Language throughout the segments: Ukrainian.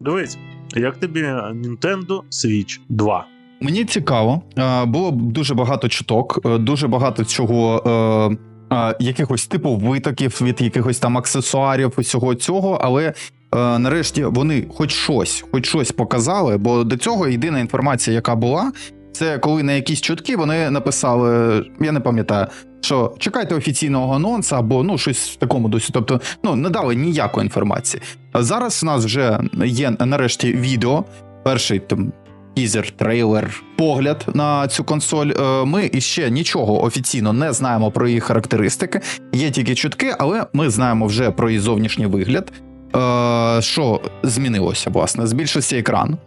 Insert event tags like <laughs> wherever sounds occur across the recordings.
Дивись, як тобі Nintendo Switch 2? Мені цікаво. Було дуже багато чуток, е, дуже багато цього. е, Якихось типу витоків від якихось там аксесуарів, усього цього, але е, нарешті вони хоч щось, хоч щось показали, бо до цього єдина інформація, яка була, це коли на якісь чутки вони написали, я не пам'ятаю, що чекайте офіційного анонсу або ну щось в такому досі. Тобто, ну не дали ніякої інформації. Зараз у нас вже є нарешті відео. Перший там тізер, трейлер, погляд на цю консоль. Е, Ми іще нічого офіційно не знаємо про її характеристики. Є тільки чутки, але ми знаємо вже про її зовнішній вигляд. Е, Що змінилося, власне, збільшився екран.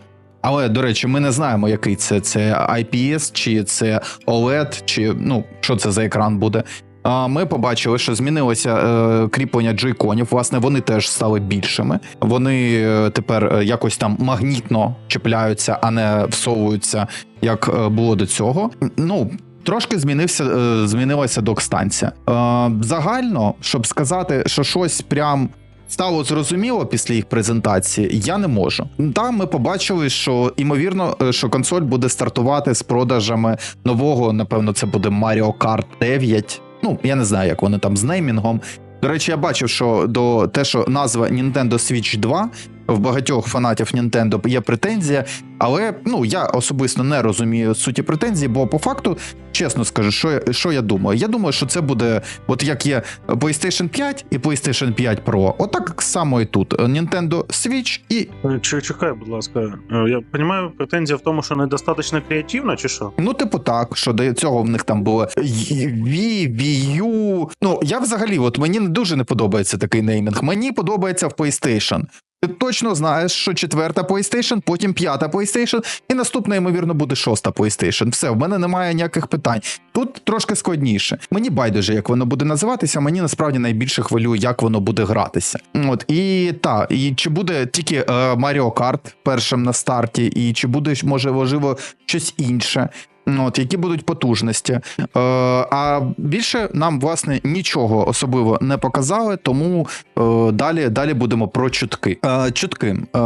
Але, до речі, ми не знаємо, який це. Це IPS, чи це OLED, чи ну, що це за екран буде. А Ми побачили, що змінилося е, кріплення джойконів. Власне, вони теж стали більшими. Вони е, тепер е, якось там магнітно чіпляються, а не всовуються, як е, було до цього. Ну. Трошки змінився, е, змінилася док-станція. Е, загально, щоб сказати, що щось прям стало зрозуміло після їх презентації, я не можу. Там ми побачили, що ймовірно, е, що консоль буде стартувати з продажами нового, напевно, це буде Mario Kart 9. Ну, я не знаю, як вони там з неймінгом. До речі, я бачив, що до те, що назва Nintendo Switch 2 в багатьох фанатів Nintendo є претензія, але ну я особисто не розумію суті претензій, бо по факту, чесно скажу, що, я- що я думаю. Я думаю, що це буде, от як є PlayStation 5 і PlayStation 5 Pro, отак само і тут. Nintendo Switch і Е, чекай, будь ласка. Е, Я розумію, претензія в тому, що недостатньо креативна, чи що? Ну, типу, так, що до цього в них там було Wii, Wii U. Ну, я взагалі, от мені не дуже не подобається такий неймінг. Мені подобається в PlayStation. Ти точно знаєш, що четверта PlayStation, потім п'ята PlayStation, і наступна, ймовірно, буде шоста PlayStation. Все, в мене немає ніяких питань. Тут трошки складніше. Мені байдуже, як воно буде називатися. Мені насправді найбільше хвилює, як воно буде гратися. От і та, і чи буде тільки е, Карт першим на старті, і чи буде може важливо щось інше. Ну, От, які будуть потужності. Е, а більше нам, власне, нічого особливо не показали, тому е, далі, далі будемо про чутки. Е, чутки. Е,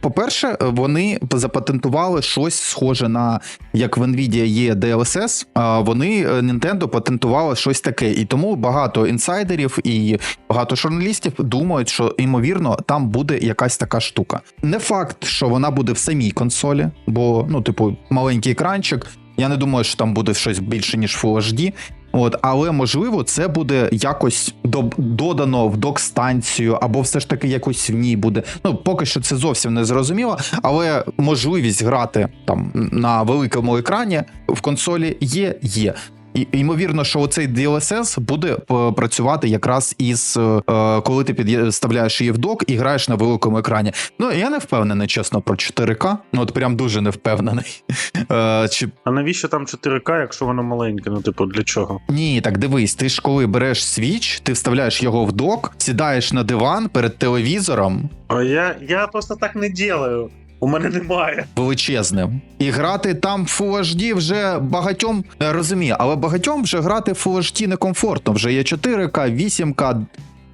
по-перше, вони запатентували щось схоже на як в Nvidia є DLSS, а вони е, Nintendo патентували щось таке. І тому багато інсайдерів і багато журналістів думають, що ймовірно там буде якась така штука. Не факт, що вона буде в самій консолі, бо ну, типу, маленький екранчик. Я не думаю, що там буде щось більше, ніж Full HD. От, але можливо, це буде якось до, додано в док-станцію, або все ж таки якось в ній буде. Ну, поки що це зовсім не зрозуміло, але можливість грати там на великому екрані в консолі є, є. І ймовірно, що оцей DLSS буде е, працювати якраз із е, коли ти підставляєш її в док і граєш на великому екрані. Ну я не впевнений, чесно, про 4К. Ну от прям дуже не впевнений. <laughs> Е, Чи А навіщо там 4К, якщо воно маленьке? Ну, типу, для чого? ні, так дивись, ти ж коли береш Switch, ти вставляєш його в док, сідаєш на диван перед телевізором А я, я просто так не делаю. У мене немає. величезним. І грати там в Full HD вже багатьом е, розумію, але багатьом вже грати в Full HD некомфортно. Вже є 4К, 8К,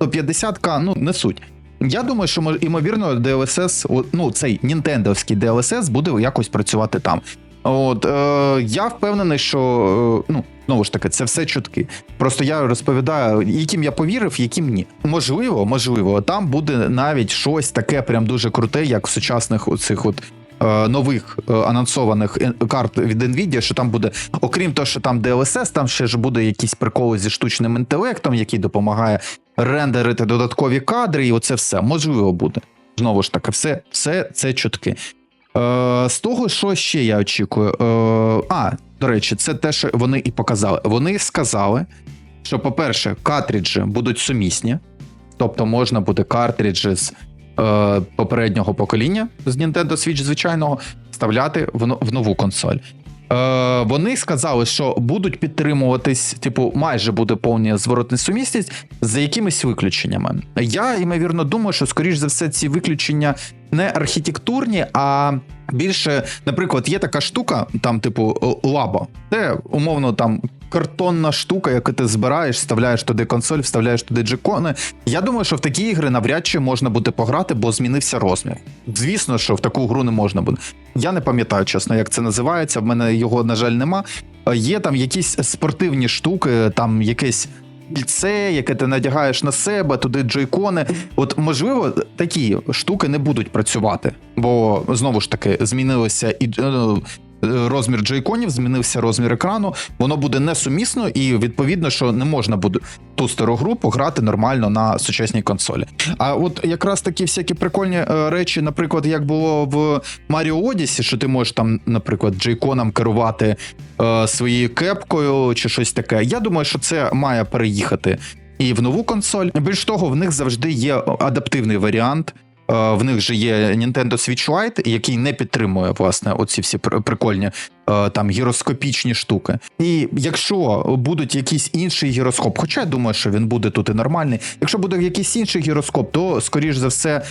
150К, ну не суть. Я думаю, що мо- ймовірно, DLSS, ну цей нінтендовський DLSS буде якось працювати там. От е, я впевнений, що е, ну знову ж таки, це все чутки. Просто я розповідаю, яким я повірив, яким ні. Можливо, можливо, там буде навіть щось таке, прям дуже круте, як в сучасних оцих от. е, Нових е, анонсованих е, карт від Nvidia, що там буде, окрім того, що там DLSS, там ще ж буде якісь приколи зі штучним інтелектом, який допомагає рендерити додаткові кадри, і оце все можливо буде. Знову ж таки, все, все це чутки. Е, з того, що ще я очікую. Е, а, до речі, це те, що вони і показали. Вони сказали, що, по-перше, картриджі будуть сумісні, тобто можна буде картриджі з е, попереднього покоління з Nintendo Switch звичайного вставляти в, нову консоль. Е, вони сказали, що будуть підтримуватись, типу, майже буде повна зворотна сумісність за якимись виключеннями. Я ймовірно думаю, що скоріш за все ці виключення не архітектурні, а більше, наприклад, є така штука, там, типу, е, лаба. Це умовно там картонна штука, яку ти збираєш, вставляєш туди консоль, вставляєш туди джекони. Я думаю, що в такі ігри навряд чи можна буде пограти, бо змінився розмір. Звісно, що в таку гру не можна буде. Я не пам'ятаю, чесно, як це називається. В мене його, на жаль, нема. Е, Є там якісь спортивні штуки, там якесь кільце, яке ти надягаєш на себе, туди джойкони. От можливо, такі штуки не будуть працювати, бо знову ж таки змінилося і. Розмір джойконів, змінився розмір екрану, воно буде несумісно, і відповідно, що не можна буде ту стару гру пограти нормально на сучасній консолі. А от якраз такі всякі прикольні е, речі, наприклад, як було в Mario Odyssey, що ти можеш там, наприклад, джейконом керувати е, своєю кепкою чи щось таке. Я думаю, що це має переїхати і в нову консоль. Більш того, в них завжди є адаптивний варіант. Е, В них же є Nintendo Switch Lite, який не підтримує власне оці всі прикольні е, там гіроскопічні штуки. І якщо будуть якийсь інший гіроскоп, хоча я думаю, що він буде тут і нормальний. Якщо буде якийсь інший гіроскоп, то скоріш за все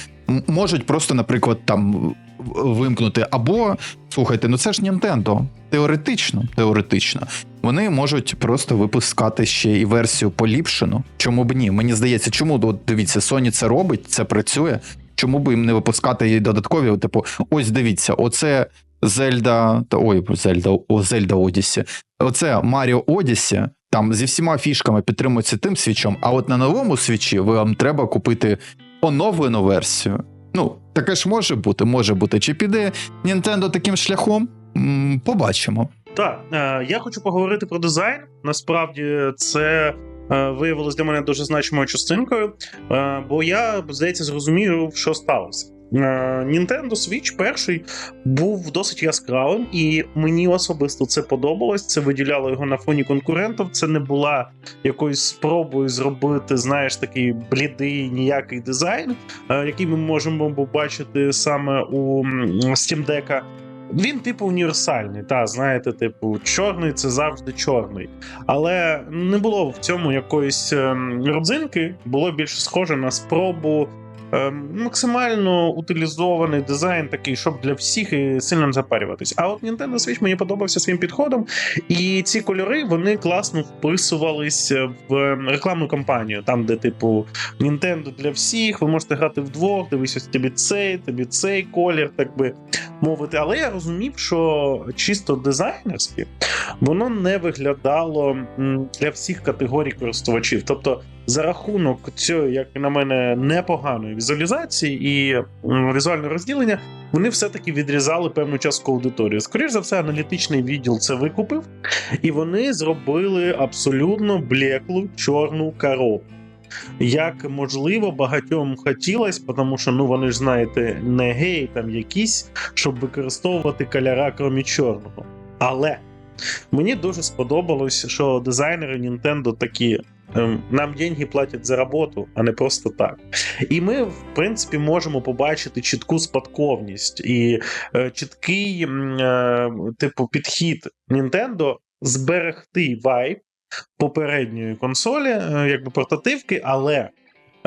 можуть просто, наприклад, там вимкнути. Або слухайте, ну це ж Nintendo. Теоретично, теоретично, вони можуть просто випускати ще і версію поліпшену. Чому б ні? Мені здається, чому от дивіться, Sony це робить, це працює. Чому б їм не випускати і додаткові? Типу, ось дивіться, оце Зельда, та ой, Зельда, о, Зельда Одіссі. Оце Маріо Одіссі. Там зі всіма фішками підтримується тим свічом, а от на новому свічі вам треба купити оновлену версію. Ну, таке ж може бути, може бути. Чи піде Nintendo таким шляхом? М, Побачимо. Так, е, я хочу поговорити про дизайн. Насправді, це виявилось для мене дуже значимою частинкою, е, бо я, здається, зрозумів, що сталося. Е, Nintendo Switch перший був досить яскравим, і мені особисто це подобалось. Це виділяло його на фоні конкурентів. Це не була якоюсь спробою зробити, знаєш, такий блідий ніякий дизайн, е, який ми можемо побачити саме у Steam Deck. Він, типу, універсальний. Та, знаєте, типу, чорний це завжди чорний. Але не було в цьому якоїсь ем, родзинки, було більше схоже на спробу. Ем, Максимально утилізований дизайн такий, щоб для всіх сильно не запарюватись. А от Nintendo Switch мені подобався своїм підходом, і ці кольори вони класно вписувались в рекламну кампанію, там, де, типу, Nintendo для всіх, ви можете грати вдвох, дивись, ось тобі цей, тобі цей колір, так би мовити. Але я розумів, що чисто дизайнерськи воно не виглядало для всіх категорій користувачів. Тобто, за рахунок цієї, як на мене, непоганої візуалізації і візуального розділення, вони все-таки відрізали певну частку аудиторії. Скоріше за все, аналітичний відділ це викупив, і вони зробили абсолютно блеклу чорну коробку. Як можливо, багатьом хотілося, тому що ну вони ж знаєте, не гей там якісь, щоб використовувати кольора крім чорного. Але мені дуже сподобалось, що дизайнери Nintendo такі. Ем, Нам деньги платять за роботу, а не просто так. І ми, в принципі, можемо побачити чітку спадковність і е, чіткий, е, типу, підхід Nintendo зберегти вайб попередньої консолі, е, якби портативки, але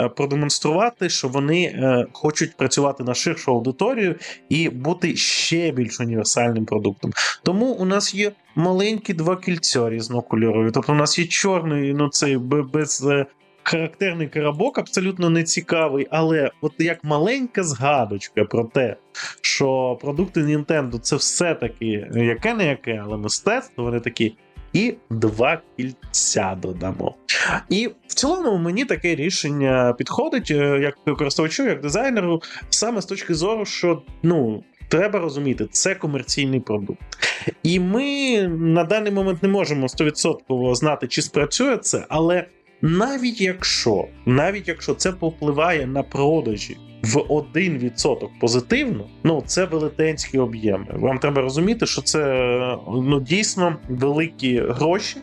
продемонструвати, що вони е, хочуть працювати на ширшу аудиторію і бути ще більш універсальним продуктом. Тому у нас є маленькі два кільця різнокольорові. Тобто у нас є чорний, ну цей бе- без. е, Характерний коробок абсолютно не цікавий, але от як маленька згадочка про те, що продукти Nintendo це все-таки яке не яке, але мистецтво, вони такі і два кільця додамо. І в цілому мені таке рішення підходить е, як користувачу, як дизайнеру, саме з точки зору, що ну. Треба розуміти, це комерційний продукт. І ми на даний момент не можемо 100% знати, чи спрацює це, але навіть якщо, навіть якщо це попливає на продажі в 1% позитивно, ну це велетенські об'єми. Вам треба розуміти, що це ну дійсно великі гроші,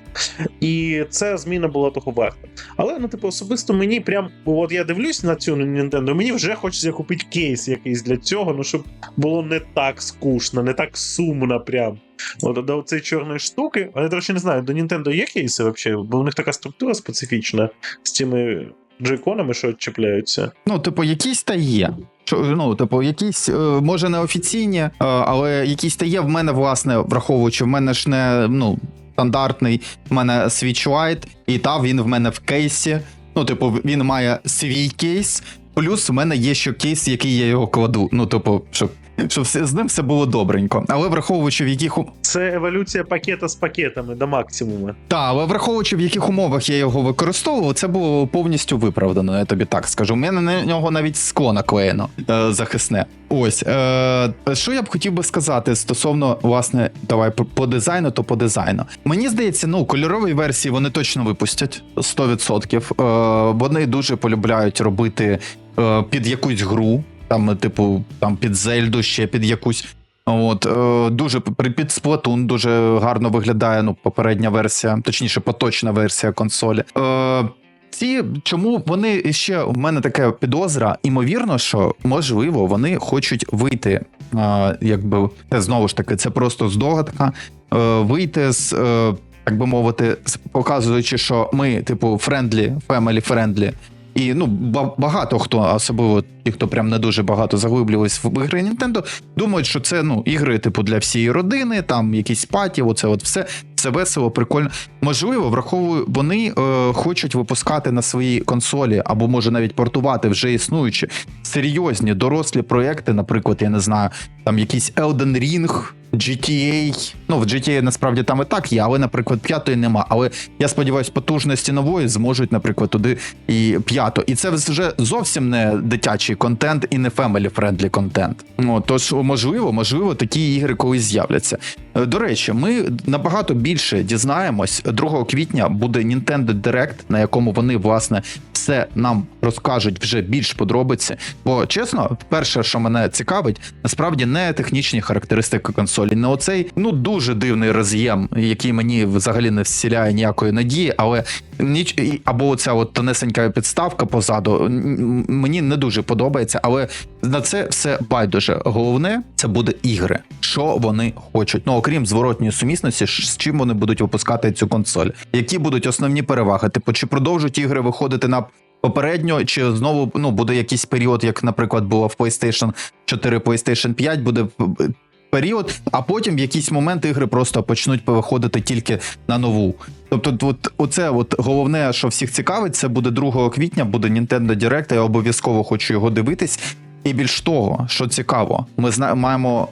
і ця зміна була того варта. Але ну, типу, особисто мені прям, от я дивлюсь на цю Nintendo, мені вже хочеться купити кейс якийсь для цього, ну щоб було не так скучно, не так сумно прям. От до цієї чорної штуки. Але, до речі, не знаю, до Nintendo є кейси взагалі, бо у них така структура специфічна з цими джойконами, що чіпляються. Ну, типу, якісь та є. Ну, типу, якісь, е, може, не офіційні, е, але якісь та є в мене, власне, враховуючи, в мене ж не ну, стандартний, в мене Switch Lite, і та він в мене в кейсі. Ну, типу, він має свій кейс, плюс в мене є ще кейс, який я його кладу. Ну, типу, щоб, <laughs> щоб з ним все було добренько. Але враховуючи, в яких Це еволюція пакета з пакетами до максимуму. та, але враховуючи, в яких умовах я його використовував, це було повністю виправдано, я тобі так скажу. У мене на нього навіть скло наклеєно е, захисне. Ось е, що я б хотів би сказати стосовно власне, давай по, по дизайну, то по дизайну. Мені здається, ну кольорові версії вони точно випустять 100%. Е, вони дуже полюбляють робити е, під якусь гру. Там, типу, там під Зельду, ще під якусь От е, дуже під Splatoon дуже гарно виглядає. Ну, попередня версія, точніше, поточна версія консолі. Е, ці чому вони ще в мене таке підозра? Імовірно, що можливо вони хочуть вийти. Е, якби це знову ж таки, це просто здогадка. Е, вийти з. Е, так би мовити, показуючи, що ми, типу, френдлі, family френдлі, і ну ба- багато хто, особливо ті, хто прям не дуже багато заглиблювались в ігри Nintendo, думають, що це ну ігри, типу, для всієї родини, там якісь паті, оце от все. Це весело, прикольно. Можливо, враховую, вони е, хочуть випускати на своїй консолі або може навіть портувати вже існуючі серйозні дорослі проекти. Наприклад, я не знаю, там якийсь Elden Ring, GTA. Ну, в GTA насправді там і так є, але, наприклад, п'ятої нема. Але я сподіваюся, потужності нової зможуть, наприклад, туди і п'яту. І це вже зовсім не дитячий контент і не family-friendly контент. Ну тож, можливо, можливо, такі ігри колись з'являться. Е, До речі, ми набагато більше дізнаємось. 2 квітня буде Nintendo Direct, на якому вони власне все нам розкажуть вже більш подробиці. Бо чесно, перше, що мене цікавить, насправді не технічні характеристики консолі, не оцей ну дуже дивний роз'єм, який мені взагалі не вселяє ніякої надії, але ніч або оця от тонесенька підставка позаду мені не дуже подобається, але на це все байдуже. Головне це буде ігри. Що вони хочуть. Ну зворотньої сумісності, з чим вони будуть випускати цю консоль, які будуть основні переваги? Типу, чи продовжують ігри виходити на попередньо, чи знову ну буде якийсь період, як, наприклад, було в PlayStation 4, PlayStation 5, буде е, період, а потім в якийсь момент ігри просто почнуть виходити тільки на нову. Тобто, от оце от головне, що всіх цікавить, це буде 2 квітня, буде Nintendo Direct, я обов'язково хочу його дивитись. І більш того, що цікаво, ми зна- маємо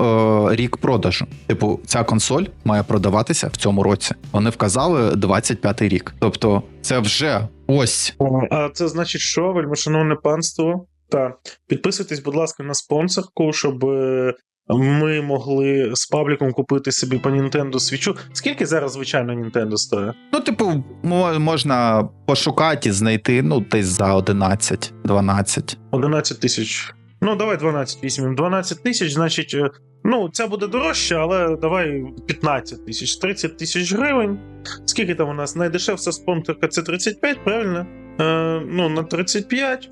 е, рік продажу. Типу, ця консоль має продаватися в цьому році. Вони вказали 25-й рік. Тобто, це вже ось А це значить, що, вельмишановне панство? Та підписуйтесь, будь ласка, на спонсорку, щоб е, ми могли з пабліком купити собі по Nintendo Switch. Скільки зараз, звичайно, Nintendo стоїть? Ну, типу, мо- можна пошукати і знайти, ну, десь за 11-12. 11 тисяч. Ну, давай 12 візьмемо. 12 тисяч, значить, е, ну, це буде дорожче, але давай 15 тисяч, 30 тисяч гривень. Скільки там у нас найдешевша спонсорка це 35, правильно? Е, ну, на 35.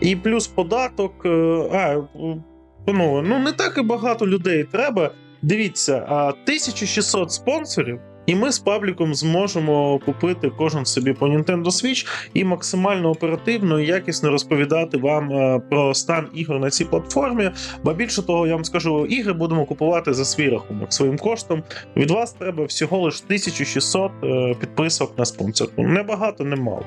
І плюс податок. е, А, ну не так і багато людей треба. Дивіться, а 1600 спонсорів, і ми з пабліком зможемо купити кожен собі по Nintendo Switch і максимально оперативно і якісно розповідати вам е, про стан ігор на цій платформі. Бо більше того, я вам скажу, ігри будемо купувати за свій рахунок своїм коштом. Від вас треба всього лиш 1600 е, підписок на спонсорку. Не багато, не мало.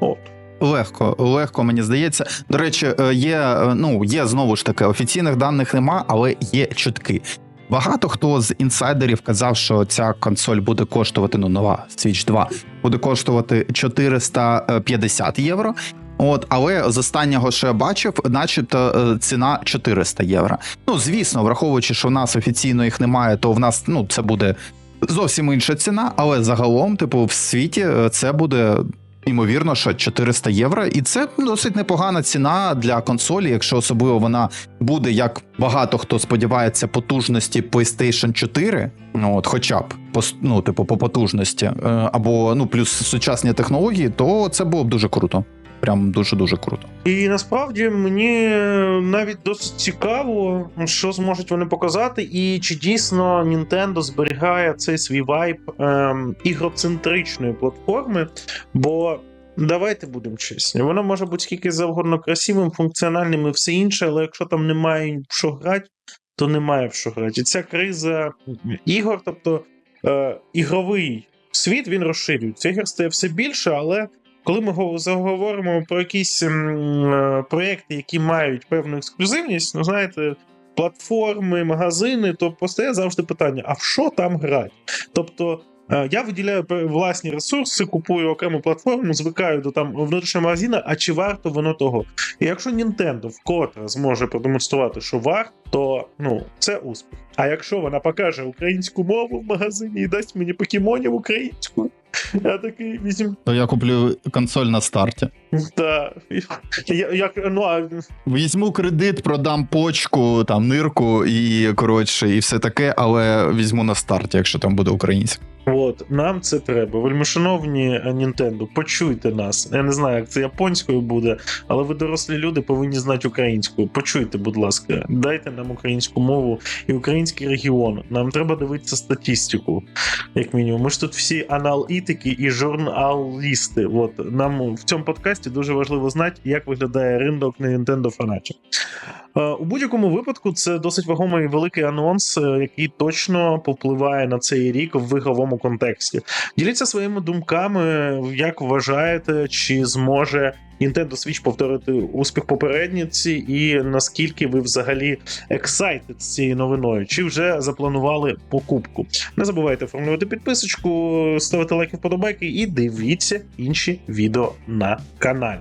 От. Легко, легко, мені здається. До речі, е, є, ну, є знову ж таки, офіційних даних нема, але є чутки. Багато хто з інсайдерів казав, що ця консоль буде коштувати, ну, нова Switch 2, буде коштувати 450 євро. От, але з останнього, що я бачив, начебто е, ціна 400 євро. Ну, звісно, враховуючи, що в нас офіційно їх немає, то в нас ну, це буде зовсім інша ціна, але загалом, типу, в світі е, це буде Ймовірно, що 400 євро, і це досить непогана ціна для консолі, якщо особливо вона буде, як багато хто сподівається, потужності PlayStation 4, ну от хоча б ну, типу, по потужності, е, або ну плюс сучасні технології, то це було б дуже круто. Прям дуже дуже круто. І насправді мені навіть досить цікаво, що зможуть вони показати, і чи дійсно Nintendo зберігає цей свій вайб ем, ігроцентричної платформи. Бо давайте будемо чесні. Воно може бути скільки завгодно красивим, функціональним і все інше, але якщо там немає в що грати, то немає в що грати. І ця криза ігор, тобто е, ігровий світ він розширюється. Ігор стає все більше, але коли ми гов- заговоримо про якісь м, е, проєкти, які мають певну ексклюзивність, ну знаєте, платформи, магазини, то постає завжди питання: а в що там грати? Тобто. е, Я виділяю власні ресурси, купую окрему платформу, звикаю до там внутрішнього магазину, а чи варто воно того? І якщо Nintendo вкотре зможе продемонструвати, що варто, то ну це успіх. А якщо вона покаже українську мову в магазині і дасть мені покемонів українську, я такий візьм. То я куплю консоль на старті. Та я, як ну а Візьму кредит, продам почку, там нирку і коротше, і все таке, але візьму на старті, якщо там буде українська. от нам це треба. Вельмишановні Nintendo, почуйте нас. Я не знаю, як це японською буде, але ви дорослі люди повинні знати українською. Почуйте, будь ласка, дайте нам українську мову і український регіон. Нам треба дивитися статистику, як мінімум. Ми ж тут всі аналітики і журналісти. От нам в цьому подкасті дуже важливо знати, як виглядає ринок на Nintendo фанатів. Е, У будь-якому випадку це досить вагомий великий анонс, е, який точно попливає на цей рік в виговому контексті. Діліться своїми думками, як вважаєте, чи зможе Nintendo Switch повторити успіх попередниці, і наскільки ви взагалі ексайтед з цією новиною, чи вже запланували покупку? Не забувайте оформлювати підписочку, ставити лайки вподобайки і дивіться інші відео на каналі.